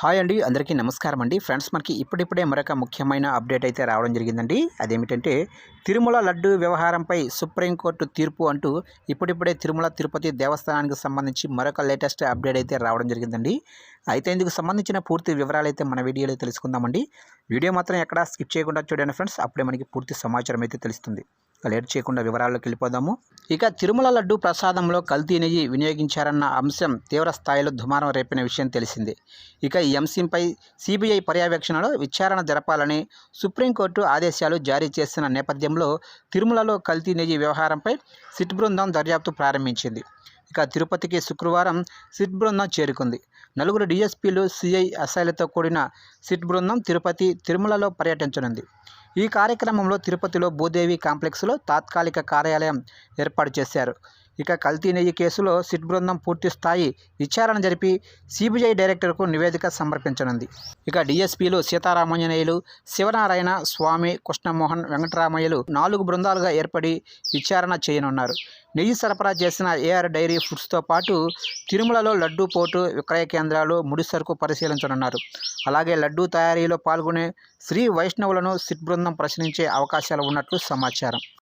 Hi అండి అందరికీ నమస్కారం అండి. ఫ్రెండ్స్ మనకి ఇప్పుడిప్పుడే మరొక ముఖ్యమైన అప్డేట్ అయితే రావడం జరిగిందండి. అదేమిటంటే తిరుమల లడ్డు వ్యవహారంపై సుప్రీంకోర్టు తీర్పు అంటూ ఇప్పుడిప్పుడే తిరుమల తిరుపతి దేవస్థానానికి సంబంధించి మరొక లేటెస్ట్ అప్డేట్ అయితే రావడం జరిగిందండి. అయితే ఇందుకు సంబంధించిన పూర్తి వివరాలు అయితే మన వీడియోలో తెలుసుకుందామండి. వీడియో మాత్రం ఎక్కడా స్కిప్ చేయకుండా చూడండి ఫ్రెండ్స్. అప్పుడే మనకి పూర్తి సమాచారం అయితే తెలుస్తుంది. లేట్ చేయకుండా వివరాల్లోకి వెళ్ళిపోదాము. ఇక తిరుమల లడ్డు ప్రసాదంలో కల్తీ నెయ్యి వినియోగించారన్న అంశం తీవ్ర స్థాయిలో దుమారం రేపిన విషయం తెలిసిందే. ఇక ఈ అంశంపై సిబిఐ పర్యవేక్షణలో విచారణ జరపాలని సుప్రీంకోర్టు ఆదేశాలు జారీ చేసిన నేపథ్యంలో తిరుమలలో కల్తీ నెయ్యి వ్యవహారంపై సిట్ బృందం దర్యాప్తు ప్రారంభించింది. ఇక తిరుపతికి శుక్రవారం సిట్ బృందం చేరుకుంది. నలుగురు డిఎస్పీలు సిఐ అసైలతో కూడిన సిట్ బృందం తిరుపతి తిరుమలలో పర్యటించనుంది. ఈ కార్యక్రమంలో తిరుపతిలో భూదేవి కాంప్లెక్స్లో తాత్కాలిక కార్యాలయం ఏర్పాటు చేశారు. ఇక కల్తీ నెయ్యి కేసులో సిట్ బృందం పూర్తి స్థాయి విచారణ జరిపి సిబిఐ డైరెక్టర్కు నివేదిక సమర్పించనుంది. ఇక డిఎస్పీలు సీతారామాంజనేయులు శివనారాయణ స్వామి కృష్ణమోహన్ వెంకటరామయ్యలు నాలుగు బృందాలుగా ఏర్పడి విచారణ చేయనున్నారు. నెయ్యి సరఫరా చేసిన ఏఆర్ డైరీ ఫుడ్స్తో పాటు తిరుమలలో లడ్డూ పోటు విక్రయ కేంద్రాలు ముడి సరుకు పరిశీలించనున్నారు. అలాగే లడ్డూ తయారీలో పాల్గొనే శ్రీ వైష్ణవులను సిట్ బృందం ప్రశ్నించే అవకాశాలు ఉన్నట్లు సమాచారం.